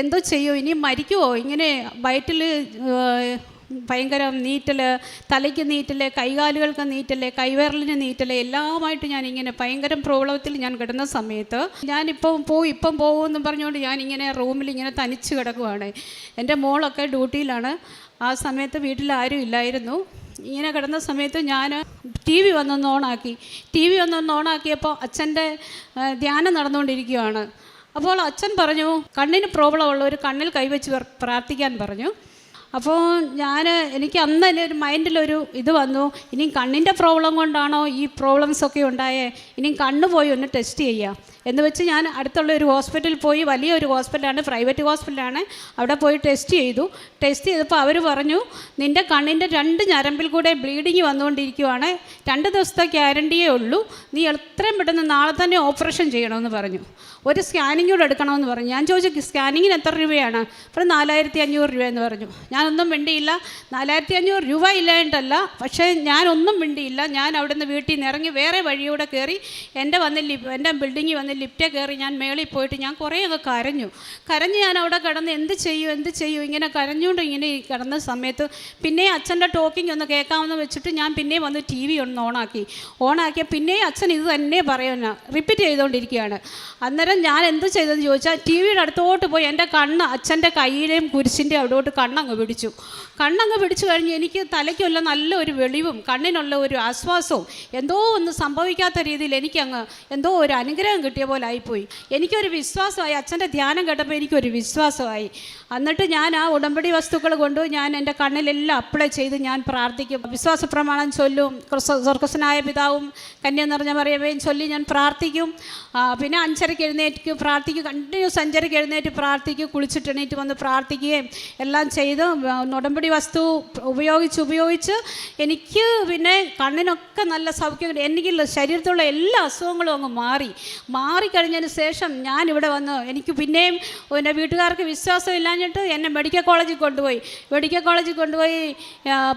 എന്തോ ചെയ്യോ? ഇനി മരിക്കുമോ ഇങ്ങനെ വയറ്റിൽ ഭയങ്കര നീറ്റൽ തലയ്ക്ക് നീറ്റൽ കൈകാലുകൾക്ക് നീറ്റൽ കൈവിരലിന് നീറ്റൽ എല്ലാമായിട്ട് ഞാൻ ഇങ്ങനെ ഭയങ്കര പ്രോബ്ലത്തിൽ ഞാൻ കിടന്ന സമയത്ത് ഞാനിപ്പം പോവും ഇപ്പം പോകുമെന്ന് പറഞ്ഞുകൊണ്ട് ഞാനിങ്ങനെ റൂമിൽ ഇങ്ങനെ തനിച്ച് കിടക്കുവാണ്. എന്റെ മോളൊക്കെ ഡ്യൂട്ടിയിലാണ്. ആ സമയത്ത് വീട്ടിൽ ആരും ഇല്ലായിരുന്നു. ഇങ്ങനെ കിടന്ന സമയത്ത് ഞാൻ ടി വി വന്നൊന്ന് ഓണാക്കി. ടി വി വന്നൊന്ന് ഓണാക്കിയപ്പോൾ അച്ഛന്റെ ധ്യാനം നടന്നുകൊണ്ടിരിക്കുകയാണ് അപ്പോൾ അച്ഛൻ പറഞ്ഞു കണ്ണിന് പ്രോബ്ലം ഉള്ളവർ കണ്ണിൽ കൈവച്ച് പ്ര- പ്രാർത്ഥിക്കാൻ പറഞ്ഞു. അപ്പോൾ ഞാൻ എനിക്ക് അന്ന് തന്നെ ഒരു മൈൻഡിലൊരു ഇത് വന്നു. ഇനി കണ്ണിന്റെ പ്രോബ്ലം കൊണ്ടാണോ ഈ പ്രോബ്ലംസ് ഒക്കെ ഉണ്ടായേ? ഇനി കണ്ണ് പോയി ഒന്ന് ടെസ്റ്റ് ചെയ്യാം. എന്ന് വെച്ച് ഞാൻ അടുത്തുള്ള ഒരു ഹോസ്പിറ്റലിൽ പോയി വലിയൊരു ഹോസ്പിറ്റലാണ് പ്രൈവറ്റ് ഹോസ്പിറ്റലാണ് അവിടെ പോയി ടെസ്റ്റ് ചെയ്തു. ടെസ്റ്റ് ചെയ്തപ്പോൾ അവർ പറഞ്ഞു നിന്റെ കണ്ണിന്റെ രണ്ട് ഞരമ്പിൽ കൂടെ ബ്ലീഡിങ് വന്നുകൊണ്ടിരിക്കുവാണ്. രണ്ട് ദിവസത്തെ ഗ്യാരണ്ടിയേ ഉള്ളൂ. നീ എത്രയും പെട്ടെന്ന് നാളെ തന്നെ ഓപ്പറേഷൻ ചെയ്യണമെന്ന് പറഞ്ഞു. ഒരു സ്കാനിങ് കൂടെ എടുക്കണമെന്ന് പറഞ്ഞു. ഞാൻ ചോദിച്ചു സ്കാനിങ്ങിന് എത്ര രൂപയാണ്? അപ്പോൾ നാലായിരത്തി അഞ്ഞൂറ് രൂപയെന്ന് പറഞ്ഞു. ഞാനൊന്നും മിണ്ടിയില്ല. നാലായിരത്തി അഞ്ഞൂറ് രൂപ ഇല്ലായിട്ടല്ല പക്ഷേ ഞാനൊന്നും മിണ്ടിയില്ല. ഞാൻ അവിടുന്ന് വീട്ടിൽ നിന്ന് ഇറങ്ങി വേറെ വഴിയൂടെ കയറി എന്റെ വന്ന് ലിപ് എന്റെ ബിൽഡിങ്ങിൽ വന്ന് ലിഫ്റ്റേ കയറി ഞാൻ മേളിൽ പോയിട്ട് ഞാൻ കുറേ അങ്ങ് കരഞ്ഞു. കരഞ്ഞ് ഞാൻ അവിടെ കിടന്ന് എന്ത് ചെയ്യും എന്ത് ചെയ്യും? ഇങ്ങനെ കരഞ്ഞുകൊണ്ട് ഇങ്ങനെ കിടന്ന സമയത്ത് പിന്നെ അച്ഛന്റെ ടോക്കിംഗ് ഒന്ന് കേൾക്കാമെന്ന് വെച്ചിട്ട് ഞാൻ പിന്നെയും വന്ന് ടി വി ഒന്ന് ഓണാക്കി. ഓണാക്കിയ പിന്നെയും അച്ഛൻ ഇത് തന്നെ പറയുന്ന റിപ്പീറ്റ് ചെയ്തുകൊണ്ടിരിക്കുകയാണ്. അന്നേരം ഞാൻ എന്ത് ചെയ്തെന്ന് ചോദിച്ചാൽ ടി വിയുടെ അടുത്തോട്ട് പോയി എന്റെ കണ്ണ് അച്ഛന്റെ കയ്യിലെയും കുരിശിന്റെ അവിടോട്ട് കണ്ണങ്ങ് പിടിച്ചു. കണ്ണങ്ങ് പിടിച്ചു കഴിഞ്ഞ് എനിക്ക് തലയ്ക്കുള്ള നല്ല ഒരു വെളിവും കണ്ണിനുള്ള ഒരു ആശ്വാസവും എന്തോ ഒന്ന് സംഭവിക്കാത്ത രീതിയിൽ എനിക്കങ്ങ് എന്തോ ഒരു അനുഗ്രഹം കിട്ടിയ പോലെ ആയിപ്പോയി. എനിക്കൊരു വിശ്വാസമായി അച്ഛന്റെ ധ്യാനം കേട്ടപ്പോൾ എനിക്കൊരു വിശ്വാസമായി. എന്നിട്ട് ഞാൻ ആ ഉടമ്പടി വസ്തുക്കൾ കൊണ്ട് ഞാൻ എന്റെ കണ്ണിലെല്ലാം അപ്ലൈ ചെയ്ത് ഞാൻ പ്രാർത്ഥിക്കും. വിശ്വാസ പ്രമാണം ചൊല്ലും. സ്വർഗസ്വനായ പിതാവും കന്യ നിറഞ്ഞ പറയവേയും ചൊല്ലി ഞാൻ പ്രാർത്ഥിക്കും. പിന്നെ അഞ്ചരയ്ക്ക് എഴുന്നേറ്റ് പ്രാർത്ഥിക്കും. കണ്ടിന്യൂസ് അഞ്ചരയ്ക്ക് എഴുന്നേറ്റ് പ്രാർത്ഥിക്കും. കുളിച്ചിട്ട് എണീറ്റ് വന്ന് പ്രാർത്ഥിക്കുകയും എല്ലാം ചെയ്ത് ഉടമ്പടി വസ്തു ഉപയോഗിച്ച് ഉപയോഗിച്ച് എനിക്ക് പിന്നെ കണ്ണിനൊക്കെ നല്ല സൗഖ്യം എനിക്ക് ശരീരത്തിലുള്ള എല്ലാ അസുഖങ്ങളും അങ്ങ് മാറി. മാറിക്കഴിഞ്ഞതിന് ശേഷം ഞാൻ ഇവിടെ വന്ന് എനിക്ക് പിന്നെയും എന്റെ വീട്ടുകാർക്ക് വിശ്വാസം ഇല്ലാഞ്ഞിട്ട് എന്നെ മെഡിക്കൽ കോളേജിൽ കൊണ്ടുപോയി. മെഡിക്കൽ കോളേജിൽ കൊണ്ടുപോയി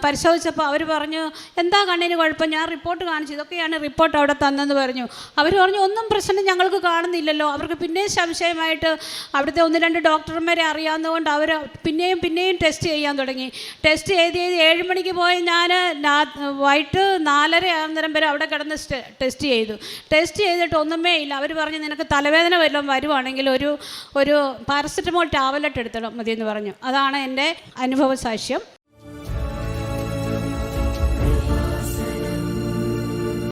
പരിശോധിച്ചപ്പോൾ അവർ പറഞ്ഞു എന്താ കണ്ണിന് കുഴപ്പം? ഞാൻ റിപ്പോർട്ട് കാണിച്ചു. ഇതൊക്കെയാണ് റിപ്പോർട്ട് അവിടെ തന്നെന്ന് പറഞ്ഞു. അവർ പറഞ്ഞു ഒന്നും പ്രശ്നം ഞങ്ങൾക്ക് കാണുന്നില്ലല്ലോ. അവർക്ക് പിന്നെയും സംശയമായിട്ട് അവിടുത്തെ ഒന്ന് രണ്ട് ഡോക്ടർമാരെ അറിയാവുന്നതുകൊണ്ട് അവർ പിന്നെയും പിന്നെയും ടെസ്റ്റ് ചെയ്യാൻ തുടങ്ങി. ടെസ്റ്റ് ചെയ്ത് ചെയ്ത് ഏഴ് മണിക്ക് പോയി ഞാൻ വൈകിട്ട് നാലര ആകുന്നേരം വരെ അവിടെ കിടന്ന് ടെസ്റ്റ് ചെയ്തു. ടെസ്റ്റ് ചെയ്തിട്ട് ഒന്നുമേ ഇല്ല. അവർ പറഞ്ഞു നിനക്ക് തലവേദന വല്ലതും വരുവാണെങ്കിൽ ഒരു ഒരു പാരസെറ്റമോൾ ടാബ്ലറ്റ് എടുത്തിടാം എന്ന് പറഞ്ഞു. അതാണ് എന്റെ അനുഭവ സാക്ഷ്യം.